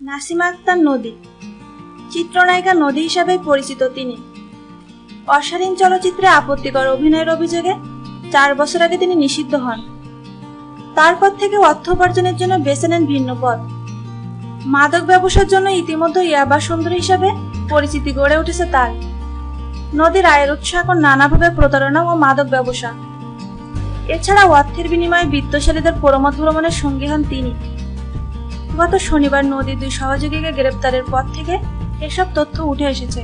নাসিমা আক্তার নদী। চিত্রনায়িকা নদী হিসাবে পরিচিত তিনি। অশালীন চলচ্চিত্রে আপত্তিকর অভিনয়ের অভিযোগে চার বছর আগে তিনি নিষিদ্ধ হন। তারপর থেকে অর্থ উপার্জনের জন্য বেছে নেন ভিন্ন পথ। মাদক ব্যবসার জন্য ইতিমধ্যে ইয়াবা সুন্দর হিসাবে পরিচিতি গড়ে উঠেছে তার। নদীর আয়ের উৎস এখন নানাভাবে প্রতারণা ও মাদক ব্যবসা। এছাড়া অর্থের বিনিময়ে বিত্তশালীদের প্রমোদ ভ্রমণের সঙ্গী হন তিনি। গত শনিবার নদীর দুই সহযোগীকে গ্রেপ্তারের পর থেকে এসব তথ্য উঠে এসেছে।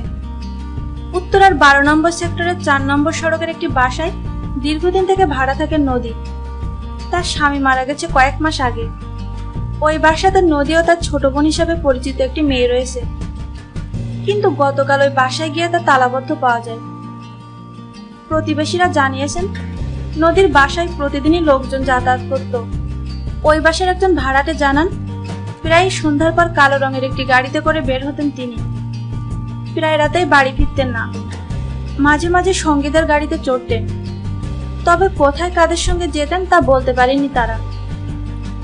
উত্তরার বারো নম্বর সেক্টরের চার নম্বর সড়কের একটি বাসায় দীর্ঘদিন থেকে ভাড়া থাকেন নদী। তার স্বামী মারা গেছে কয়েক মাস আগে। ওই বাসাতে নদী ও তার ছোট বোন হিসাবে পরিচিত একটি মেয়ে রয়েছে। কিন্তু গতকাল ওই বাসায় গিয়ে তা তালাবদ্ধ পাওয়া যায়। প্রতিবেশীরা জানিয়েছেন, নদীর বাসায় প্রতিদিনই লোকজন যাতায়াত করত। ওই বাসার একজন ভাড়াটে জানান, প্রায় সন্ধ্যার পর কালো রঙের একটি গাড়িতে করে বের হতেন তিনি। প্রায় রাতেই বাড়ি ফিরতেন না। মাঝে মাঝে সঙ্গীদের গাড়িতে চড়তেন তবে কোথায় কাদের সঙ্গে যেতেন তা বলতে পারেনি তারা।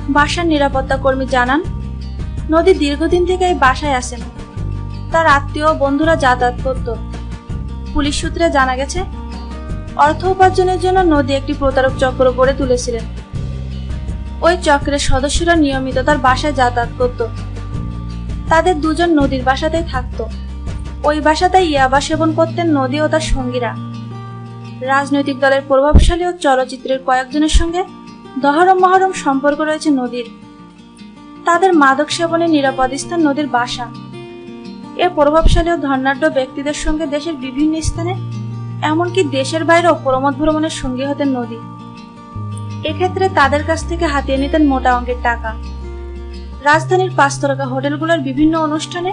বাসার নিরাপত্তা কর্মী জানান, নদী দীর্ঘদিন থেকে এই বাসায় আসেন। তার আত্মীয় বন্ধুরা যাতায়াত করত। পুলিশ সূত্রে জানা গেছে, অর্থ উপার্জনের জন্য নদী একটি প্রতারক চক্র গড়ে তুলেছিলেন। ওই চক্রের সদস্যরা নিয়মিত তার বাসায় যাতায়াত করত। তাদের দুজন নদীর বাসাতেই থাকত। ওই বাসাতেই ইয়াবা সেবন করতেন নদী ও তার সঙ্গীরা। রাজনৈতিক দলের প্রভাবশালী ও চলচ্চিত্রের কয়েকজনের সঙ্গে দহরম মহরম সম্পর্ক রয়েছে নদীর। তাদের মাদক সেবনে নিরাপদ স্থান নদীর বাসা। এ প্রভাবশালী ও ধর্নাঢ্য ব্যক্তিদের সঙ্গে দেশের বিভিন্ন স্থানে, এমনকি দেশের বাইরেও প্রমোদ ভ্রমণের সঙ্গী হতেন নদী। এক্ষেত্রে তাদের কাছ থেকে হাতিয়ে নিতেন মোটা অঙ্কের টাকা। রাজধানীর পাঁচতরকা হোটেলগুলোর বিভিন্ন অনুষ্ঠানে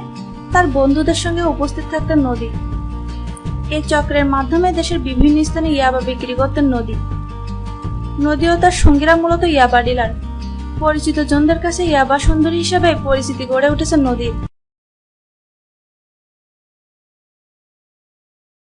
তার বন্ধুদের সঙ্গে উপস্থিত থাকতেন নদী। এই চক্রের মাধ্যমে দেশের বিভিন্ন স্থানে ইয়াবা বিক্রি করতেন নদী। নদী ও তার সঙ্গীরা মূলত ইয়াবা ডিলার। পরিচিত জনদের কাছে ইয়াবা সুন্দরী হিসেবে পরিচিতি গড়ে উঠেছে নদীর।